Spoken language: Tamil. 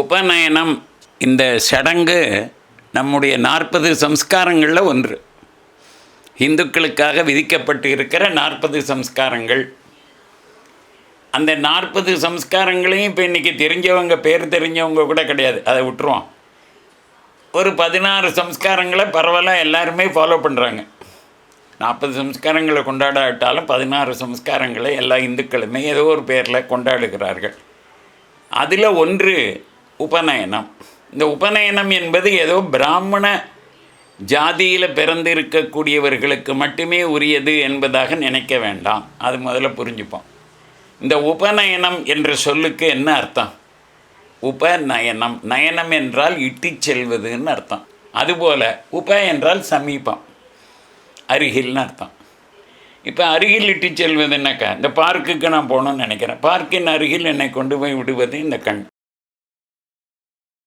உபநயனம் இந்த சடங்கு நம்முடைய நாற்பது சம்ஸ்காரங்களில் ஒன்று. இந்துக்களுக்காக விதிக்கப்பட்டு இருக்கிற நாற்பது சம்ஸ்காரங்கள். அந்த நாற்பது சம்ஸ்காரங்களையும் இப்போ இன்றைக்கி தெரிஞ்சவங்க பேர் தெரிஞ்சவங்க கூட கிடையாது. அதை விட்டுருவோம். ஒரு பதினாறு சம்ஸ்காரங்களை பரவாயில்ல எல்லாருமே ஃபாலோ பண்ணுறாங்க நாற்பது சம்ஸ்காரங்களை கொண்டாடாவிட்டாலும் பதினாறு சம்ஸ்காரங்களை எல்லா இந்துக்களுமே ஏதோ ஒரு பேரில் கொண்டாடுகிறார்கள். அதில் ஒன்று உபநயனம். இந்த உபநயனம் என்பது ஏதோ பிராமண ஜாதியில் பிறந்திருக்கக்கூடியவர்களுக்கு மட்டுமே உரியது என்பதாக நினைக்க வேண்டாம். அது முதல்ல புரிஞ்சுப்போம். இந்த உபநயனம் என்ற சொல்லுக்கு என்ன அர்த்தம்? உபநயனம். நயனம் என்றால் இட்டிச் செல்வதுன்னு அர்த்தம். அதுபோல் உப என்றால் சமீபம். அருகில்னு அர்த்தம். இப்போ அருகில் இட்டு செல்வதுன்னாக்கா இந்த பார்க்குக்கு நான் போகணும்னு நினைக்கிறேன். பார்க்கின் அருகில் என்னை கொண்டு போய் விடுவது இந்த கண்.